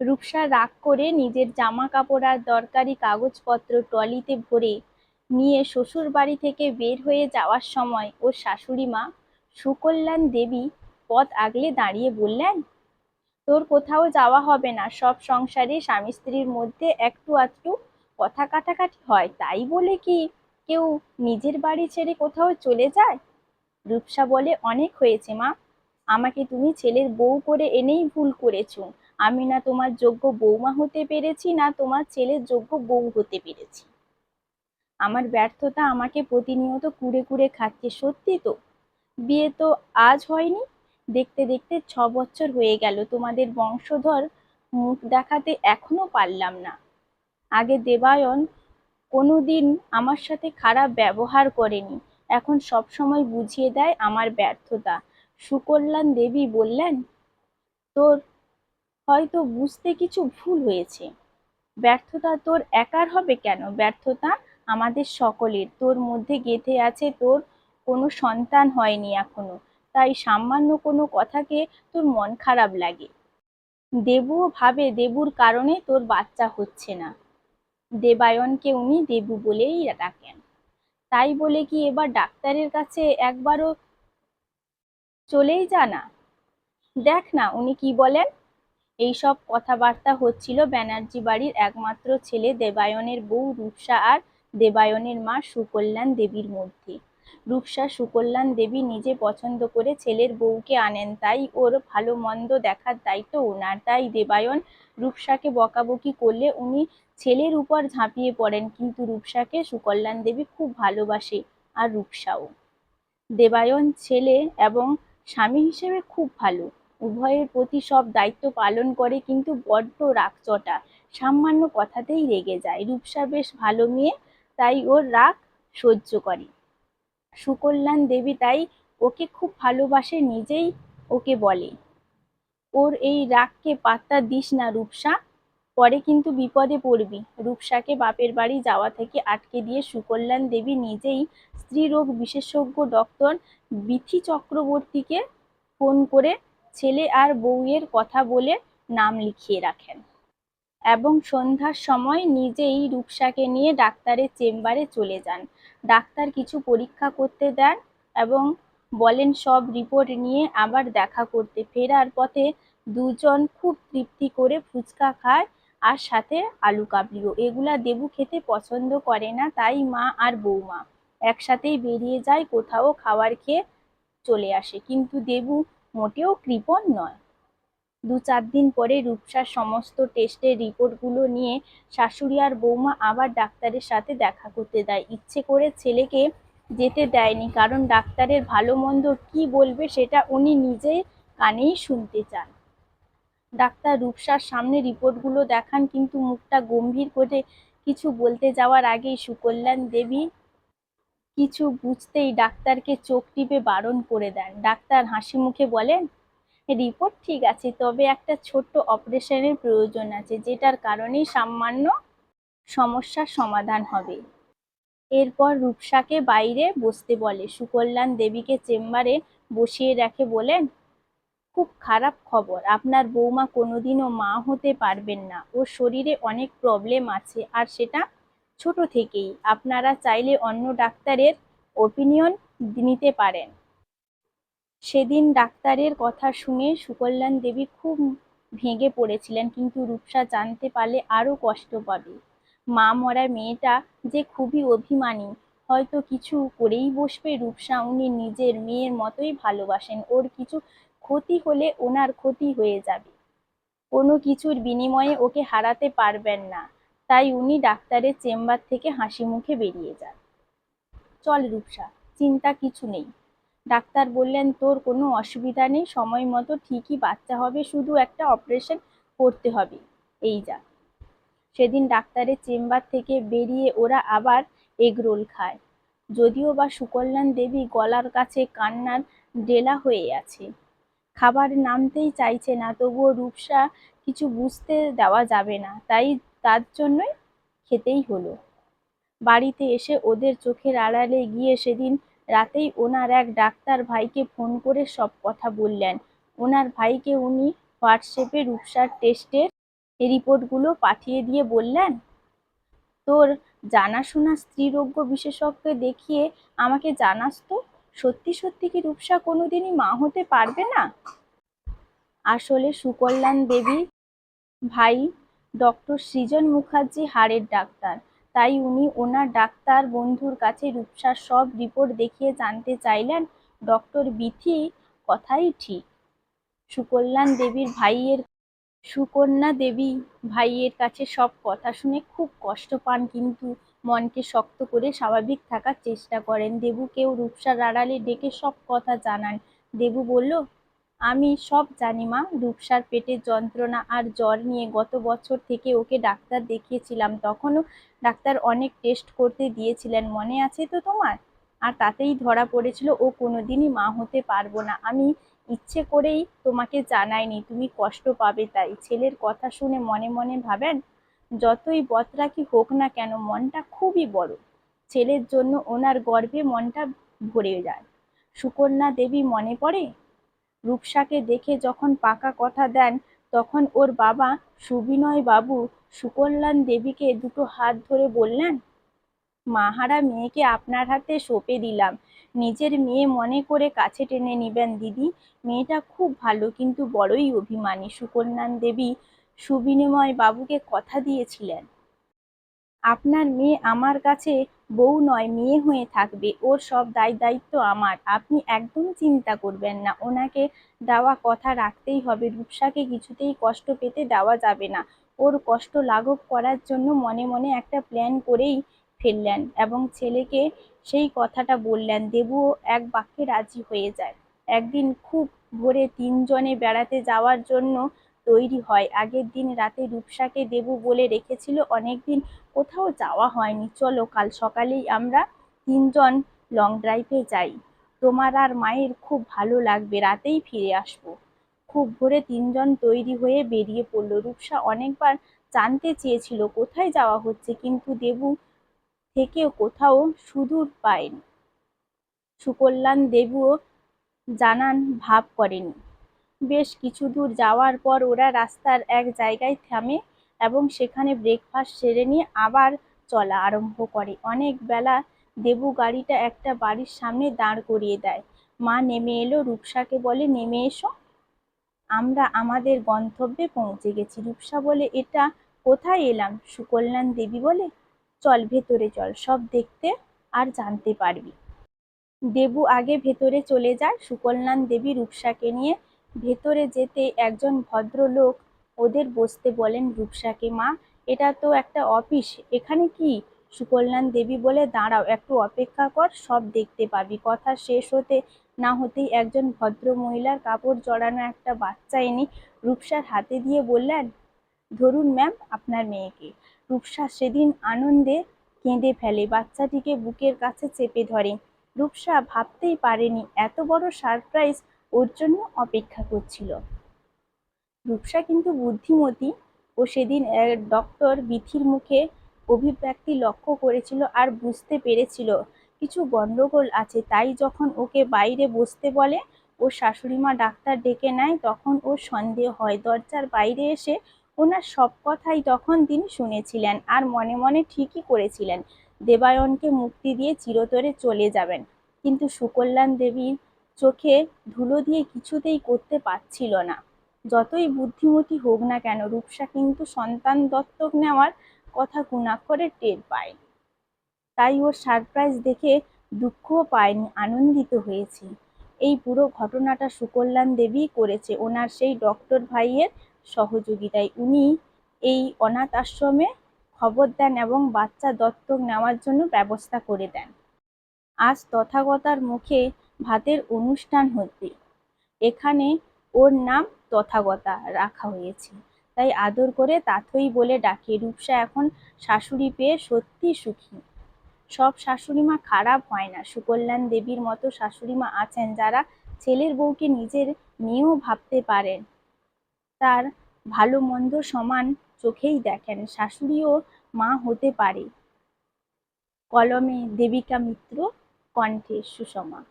রূপসা রাগ করে নিজের জামা কাপড় আর দরকারি কাগজপত্র ট্রলিতে ভরে নিয়ে শ্বশুর বাড়ি থেকে বের হয়ে যাওয়ার সময় ওর শাশুড়ি মা, সুকল্যাণ দেবী পথ আগলে দাঁড়িয়ে বললেন, তোর কোথাও যাওয়া হবে না। সব সংসারে স্বামী স্ত্রীর মধ্যে একটু আধটু কথা কাটাকাটি হয়। তাই বলে কি কেউ নিজের বাড়ি ছেড়ে কোথাও চলে যায়? রূপসা বলে, অনেক হয়েছে মা। আমাকে তুমি ছেলের বউ করে এনেই ভুল করেছ। আমি না তোমার যোগ্য বৌমা হতে পেরেছি, না তোমার ছেলের যোগ্য বউ হতে পেরেছি। আমার ব্যর্থতা আমাকে প্রতিনিয়ত কুড়ে কুড়ে খাচ্ছে, সত্যি তো? বিয়ে তো আজ হয়নি, দেখতে দেখতে ছ বছর হয়ে গেল, তোমাদের বংশধর মুখ দেখাতে এখনও পারলাম না। আগে দেবায়ন কোনোদিন আমার সাথে খারাপ ব্যবহার করেনি, এখন সব সময় বুঝিয়ে দেয় আমার ব্যর্থতা। সুকল্যাণ দেবী বললেন, তোর হয়তো বুঝতে কিছু ভুল হয়েছে। ব্যর্থতা তোর একার হবে কেন? ব্যর্থতা আমাদের সকলের। তোর মধ্যে গেঁথে আছে তোর কোনো সন্তান হয়নি এখনও। তাই সামান্য কোনো কথাকে তোর মন খারাপ লাগে। দেবুও ভাবে দেবুর কারণে তোর বাচ্চা হচ্ছে না। দেবায়নকে উনি দেবু বলেই ডাকেন। তাই বলে কি এবার ডাক্তারের কাছে একবারও চলেই যা না দেখ না, উনি কি বলেন? এইসব কথাবার্তা হচ্ছিল ব্যানার্জি বাড়ির একমাত্র ছেলে দেবায়নের বউ রূপসা আর দেবায়নের মা সুকল্যাণ দেবীর মধ্যে। রূপসা সুকল্যাণ দেবী নিজে পছন্দ করে ছেলের বউকে আনেন, তাই ওর ভালো মন্দ দেখার দায়িত্ব ওনার। তাই দেবায়ন রূপসাকে বকাবকি করলে উনি ছেলের উপর ঝাঁপিয়ে পড়েন, কিন্তু রূপসাকে সুকল্যাণ দেবী খুব ভালোবাসে আর রূপসাও। দেবায়ন ছেলে এবং স্বামী হিসেবে খুব ভালো। উভয়ের প্রতি সব দায়িত্ব পালন করে কিন্তু বড্ড রাগচটা। সামান্য কথাতেই রেগে যায়। রূপসা বেশ ভালো মেয়ে, তাই ওর রাগ সহ্য করে। সুকল্যাণ দেবী তাই ওকে খুব ভালোবাসে, নিজেই ওকে বলে। ওর এই রাগকে পাত্তা দিস না রূপসা। পরে কিন্তু বিপদে পড়বি। রূপসাকে বাপের বাড়ি যাওয়া থেকে আটকে দিয়ে সুকল্যাণ দেবী নিজেই স্ত্রীরোগ বিশেষজ্ঞ ডক্টর বিথি চক্রবর্তীকে ফোন করে ছেলে আর বউয়ের কথা বলে নাম লিখিয়ে রাখেন এবং সন্ধ্যার সময় নিজেই রূপসাকে নিয়ে ডাক্তারের চেম্বারে চলে যান। ডাক্তার কিছু পরীক্ষা করতে দেন এবং বলেন, সব রিপোর্ট নিয়ে আবার দেখা করতে। ফেরার পথে দুজন খুব তৃপ্তি করে ফুচকা খায় আর সাথে আলু কাবলিও। এগুলা দেবু খেতে পছন্দ করে না, তাই মা আর বৌমা একসাথেই বেরিয়ে যায়, কোথাও খাবার খেয়ে চলে আসে। কিন্তু দেবু মোটেও কৃপণ নয়। দু চার দিন পরে রূপসার সমস্ত টেস্টের রিপোর্টগুলো নিয়ে শাশুড়ি আর বৌমা আবার ডাক্তারের সাথে দেখা করতে দেয় ইচ্ছে করে ছেলেকে যেতে দেয়নি, কারণ ডাক্তারের ভালো মন্দ কী বলবে সেটা উনি নিজের কানেই শুনতে চান। ডাক্তার রূপসার সামনে রিপোর্টগুলো দেখান, কিন্তু মুখটা গম্ভীর করে কিছু বলতে যাওয়ার আগেই সুকল্যাণ দেবী কিছু বুঝতেই ডাক্তারকে চোখ টিপে বারণ করে দেন। ডাক্তার হাসি মুখে বলেন, রিপোর্ট ঠিক আছে, তবে একটা ছোট্ট অপারেশনের প্রয়োজন আছে, যেটার কারণেই সামান্য সমস্যার সমাধান হবে। এরপর রূপসাকে বাইরে বসতে বলে। সুকল্যাণ দেবীকে চেম্বারে বসিয়ে রেখে বলেন, খুব খারাপ খবর, আপনার বৌমা কোনোদিনও মা হতে পারবেন না। ওর শরীরে অনেক প্রবলেম আছে, আর সেটা ছোট থেকেই আপনারা চাইলে অন্য ডাক্তারের ওপিনিয়ন নিতে পারেন। সেদিন ডাক্তারের কথা শুনে সুকল্যাণ দেবী খুব ভেঙে পড়েছিলেন, কিন্তু রূপসা জানতে পারলে আরও কষ্ট পাবে। মা মরা মেয়েটা যে খুবই অভিমানী, হয়তো কিছু করেই বসবে, রূপসা উনি নিজের মেয়ের মতোই ভালোবাসেন, ওর কিছু ক্ষতি হলে ওনার ক্ষতি হয়ে যাবে। কোনো কিছুর বিনিময়ে ওকে হারাতে পারবেন না। তাই উনি ডাক্তারের চেম্বার থেকে হাসি মুখে বেরিয়ে যান। চল রূপসা, চিন্তা কিছু নেই। ডাক্তার বললেন, তোর কোনো অসুবিধা নেই, সময় মতো ঠিকই বাচ্চা হবে, শুধু একটা অপারেশন করতে হবে। এই যা। সেদিন ডাক্তারের চেম্বার থেকে বেরিয়ে ওরা আবার এগরোল খায়। যদিও বা সুকল্যাণ দেবী গলার কাছে কান্নার ডেলা হয়ে আছে। খাবার নামতেই চাইছে না, তবুও রূপসা কিছু বুঝতে দেওয়া যাবে না। তাই তার জন্যই খেতেই হলো। বাড়িতে এসে ওদের চোখের আড়ালে গিয়ে সেদিন রাতেই ওনার এক ডাক্তার ভাইকে ফোন করে সব কথা বললেন। ওনার ভাইকে উনি হোয়াটসঅ্যাপে রূপসার টেস্টের রিপোর্টগুলো পাঠিয়ে দিয়ে বললেন, তোর জানাশোনা স্ত্রীরোগ্য বিশেষজ্ঞ দেখিয়ে আমাকে জানাস তো, সত্যি সত্যি কি রূপসা কোনোদিনই মা হতে পারবে না? আসলে সুকল্যাণ দেবী ভাই ডক্টর সৃজন মুখার্জি হাড়ের ডাক্তার। তাই উনি ওনার ডাক্তার বন্ধুর কাছে রূপসার সব রিপোর্ট দেখিয়ে জানতে চাইলেন, ডক্টর বিথি কথাই ঠিক। সুকল্যাণ দেবীর ভাইয়ের, সুকন্যা দেবী ভাইয়ের কাছে সব কথা শুনে খুব কষ্ট পান, কিন্তু মনকে শক্ত করে স্বাভাবিক থাকার চেষ্টা করেন। দেবুকেও রূপসার আড়ালে ডেকে সব কথা জানান। দেবু বলল আমি সব জানি, মা। রূপসার পেটের যন্ত্রণা আর জ্বর নিয়ে গত বছর থেকে ওকে ডাক্তার দেখিয়েছিলাম। তখনও ডাক্তার অনেক টেস্ট করতে দিয়েছিলেন, মনে আছে তো তোমার? আর তাতেই ধরা পড়েছিল, ও কোনোদিনই মা হতে পারব না। আমি ইচ্ছে করেই তোমাকে জানাইনি, তুমি কষ্ট পাবে তাই। ছেলের কথা শুনে মনে মনে ভাবেন, যতই বতরাকি হোক না কেন, মনটা খুবই বড়। ছেলের জন্য ওনার গর্বে মনটা ভরে যায়। সুকন্যা দেবী মনে পড়ে? রূপসাকে দেখে যখন পাকা কথা দেন, তখন ওর বাবা সুবিনয় বাবু সুকল্যাণ দেবীকে দুটো হাত ধরে বললেন, মাহারা মেয়েকে আপনার হাতে সঁপে দিলাম। নিজের মেয়ে মনে করে কাছে টেনে নিবেন দিদি। মেয়েটা খুব ভালো, কিন্তু বড়ই অভিমানী। সুকন্যান দেবী সুবিনিময় বাবুকে কথা দিয়েছিলেন। আপনার মেয়ে আমার কাছে বউ নয়, মেয়ে হয়ে থাকবে। ওর সব দায় দায়িত্ব আমার। আপনি একদম চিন্তা করবেন না। ওনাকে দেওয়া কথা রাখতেই হবে। রূপসাকে কিছুতেই কষ্ট পেতে দেওয়া যাবে না। ওর কষ্ট লাঘব করার জন্য মনে মনে একটা প্ল্যান করেই ফেললেন এবং ছেলেকে সেই কথাটা বললেন দেবুও এক বাক্যে রাজি হয়ে যায়। একদিন খুব ভোরে তিনজনে বেড়াতে যাওয়ার জন্য তৈরি হয়। আগের দিন রাতে রূপসাকে দেবু বলে রেখেছিল, অনেকদিন কোথাও যাওয়া হয়নি। চলো, কাল সকালেই আমরা তিনজন লং ড্রাইভে যাই। তোমার আর মায়ের খুব ভালো লাগবে, রাতেই ফিরে আসব। খুব ভোরে তিনজন তৈরি হয়ে বেরিয়ে পড়ল। রূপসা অনেকবার জানতে চেয়েছিল কোথায় যাওয়া হচ্ছে, কিন্তু দেবু থেকেও কোথাও সুদূর পায়নি। সুকল্যাণ দেবুও জানান, ভাব করেনি। বেশ কিছু দূর যাওয়ার পর ওরা রাস্তার এক জায়গায় থামে এবং সেখানে ব্রেকফাস্ট সেরে নিয়ে আবার চলা আরম্ভ করে। অনেক বেলা দেবু গাড়িটা একটা বাড়ির সামনে দাঁড় করিয়ে দেয়। মা নেমে এলো, রূপসাকে বলে, নেমে এসো। আমরা আমাদের গন্তব্যে পৌঁছে গেছি। রূপসা বলে, এটা কোথায় এলাম? সুকল্যাণ দেবী বলে? চল ভেতরে চল, সব দেখতে আর জানতে পারবি। দেবু আগে ভেতরে চলে যায়। সুকল্যাণ দেবী রূপসাকে নিয়ে ভেতরে যেতে একজন ভদ্রলোক ওদের বসতে বলেন, রূপসাকে, মা, এটা তো একটা অফিস, এখানে কি? সুকল্যাণ দেবী বলে, দাঁড়াও, একটু অপেক্ষা কর, সব দেখতে পাবি। কথা শেষ হতে না হতেই একজন ভদ্র মহিলার কাপড় জড়ানো একটা বাচ্চা এনে রূপসার হাতে দিয়ে বললেন, ধরুন ম্যাম, আপনার মেয়েকে। রূপসা সেদিন আনন্দে কেঁদে ফেলে, বাচ্চাটিকে বুকের কাছে চেপে ধরে। রূপসা ভাবতেই পারেনি, এত বড় সারপ্রাইজ ওর জন্য অপেক্ষা করছিল। রূপসা কিন্তু বুদ্ধিমতী ও সেদিন ডক্টর বিথির মুখে অভিব্যক্তি লক্ষ্য করেছিল আর বুঝতে পেরেছিল কিছু গন্ডগোল আছে। তাই যখন ওকে বাইরে বসতে বলে, ওর শাশুড়িমা ডাক্তার ডেকে নেয়, তখন ওর সন্দেহ হয়। দরজার বাইরে এসে ওনার সব কথাই তখন তিনি শুনেছিলেন আর মনে মনে ঠিকই করেছিলেন। দেবায়নকে মুক্তি দিয়ে চিরতরে চলে যাবেন। কিন্তু সুকল্যাণ দেবীর চোখে ধুলো দিয়ে কিছুতেই করতে পারছিল না। যতই বুদ্ধিমতী হোক না কেন, রূপসা কিন্তু সন্তান দত্তক নেওয়ার কথা গুণাক্ষরে টের পায়। তাই ওর সারপ্রাইজ দেখে দুঃখও পায়নি, আনন্দিত হয়েছে। এই পুরো ঘটনাটা সুকল্যাণ দেবী করেছে ওনার সেই ডক্টর ভাইয়ের সহযোগিতায়। উনি এই অনাথ আশ্রমে খবর দেন এবং বাচ্চা দত্তক নেওয়ার জন্য ব্যবস্থা করে দেন। আজ তথাগতার মুখে ভাতের অনুষ্ঠান হতে। এখানে ওর নাম তথাগতা রাখা হয়েছে। তাই আদর করে তাথই বলে ডাকে, রূপসা, এখন শাশুড়ি পেয়ে সত্যি সুখী। সব শাশুড়িমা খারাপ হয় না। সুকল্যাণ দেবীর মতো শাশুড়িমা আছেন যারা ছেলের বউকে নিজের মেয়েও ভাবতে পারেন। তার ভালো মন্দ সমান চোখেই দেখেন। শাশুড়িও মা হতে পারে। কলমে দেবিকা মিত্র, কণ্ঠে সুষমা।